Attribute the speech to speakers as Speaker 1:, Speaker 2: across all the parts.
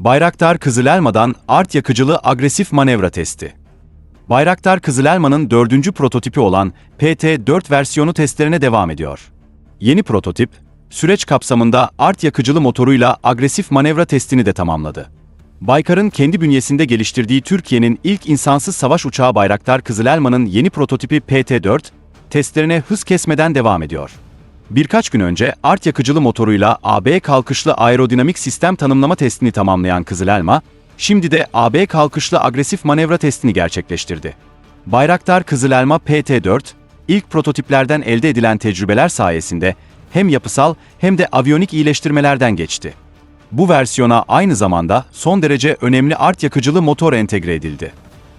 Speaker 1: Bayraktar Kızılelma'dan art yakıcılı agresif manevra testi. Bayraktar Kızılelma'nın dördüncü prototipi olan PT-4 versiyonu testlerine devam ediyor. Yeni prototip, süreç kapsamında art yakıcılı motoruyla agresif manevra testini de tamamladı. Baykar'ın kendi bünyesinde geliştirdiği Türkiye'nin ilk insansız savaş uçağı Bayraktar Kızılelma'nın yeni prototipi PT-4, testlerine hız kesmeden devam ediyor. Birkaç gün önce art yakıcılı motoruyla AB kalkışlı aerodinamik sistem tanımlama testini tamamlayan Kızılelma, şimdi de AB kalkışlı agresif manevra testini gerçekleştirdi. Bayraktar Kızılelma PT-4, ilk prototiplerden elde edilen tecrübeler sayesinde hem yapısal hem de aviyonik iyileştirmelerden geçti. Bu versiyona aynı zamanda son derece önemli art yakıcılı motor entegre edildi.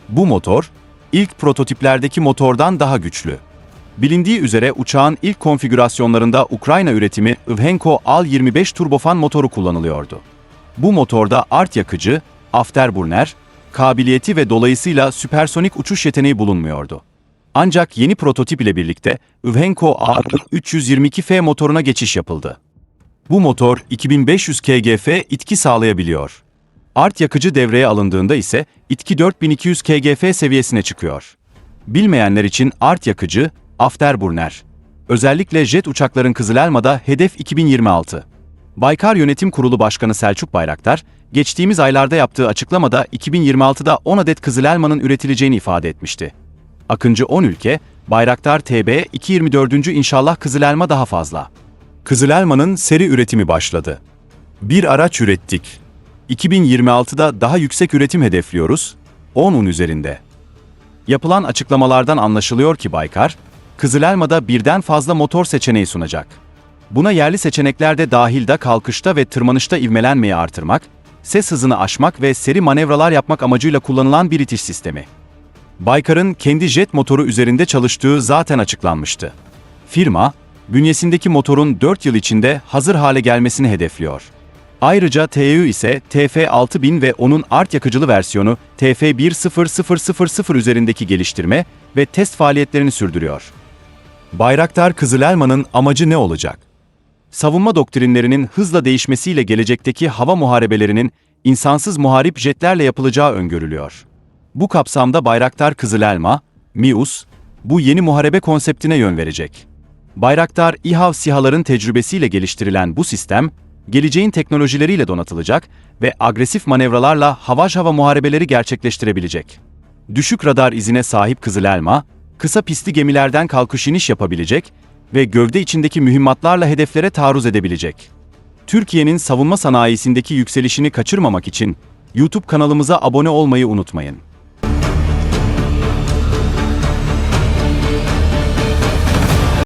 Speaker 1: Bu motor, ilk prototiplerdeki motordan daha güçlü. Bilindiği üzere uçağın ilk konfigürasyonlarında Ukrayna üretimi Ivhenko Al-25 turbofan motoru kullanılıyordu. Bu motorda art yakıcı, afterburner, kabiliyeti ve dolayısıyla süpersonik uçuş yeteneği bulunmuyordu. Ancak yeni prototip ile birlikte Ivhenko A322F motoruna geçiş yapıldı. Bu motor 2500 kgf itki sağlayabiliyor. Art yakıcı devreye alındığında ise itki 4200 kgf seviyesine çıkıyor. Bilmeyenler için art yakıcı, afterburner. Özellikle jet uçakların Kızılelma'da hedef 2026. Baykar Yönetim Kurulu Başkanı Selçuk Bayraktar, geçtiğimiz aylarda yaptığı açıklamada 2026'da 10 adet Kızılelma'nın üretileceğini ifade etmişti. Akıncı 10 ülke, Bayraktar TB 224. İnşallah Kızılelma daha fazla. Kızılelma'nın seri üretimi başladı. Bir araç ürettik. 2026'da daha yüksek üretim hedefliyoruz. 10'un üzerinde. Yapılan açıklamalardan anlaşılıyor ki Baykar, Kızılelma'da birden fazla motor seçeneği sunacak. Buna yerli seçenekler de dahil kalkışta ve tırmanışta ivmelenmeyi artırmak, ses hızını aşmak ve seri manevralar yapmak amacıyla kullanılan bir itiş sistemi. Baykar'ın kendi jet motoru üzerinde çalıştığı zaten açıklanmıştı. Firma, bünyesindeki motorun 4 yıl içinde hazır hale gelmesini hedefliyor. Ayrıca TEU ise TF6000 ve onun art yakıcılı versiyonu TF10000 üzerindeki geliştirme ve test faaliyetlerini sürdürüyor. Bayraktar Kızılelma'nın amacı ne olacak? Savunma doktrinlerinin hızla değişmesiyle gelecekteki hava muharebelerinin insansız muharip jetlerle yapılacağı öngörülüyor. Bu kapsamda Bayraktar Kızılelma, MİUS, bu yeni muharebe konseptine yön verecek. Bayraktar İHAV SİHA'ların tecrübesiyle geliştirilen bu sistem, geleceğin teknolojileriyle donatılacak ve agresif manevralarla havaş hava muharebeleri gerçekleştirebilecek. Düşük radar izine sahip Kızılelma, kısa pistli gemilerden kalkış iniş yapabilecek ve gövde içindeki mühimmatlarla hedeflere taarruz edebilecek. Türkiye'nin savunma sanayisindeki yükselişini kaçırmamak için YouTube kanalımıza abone olmayı unutmayın.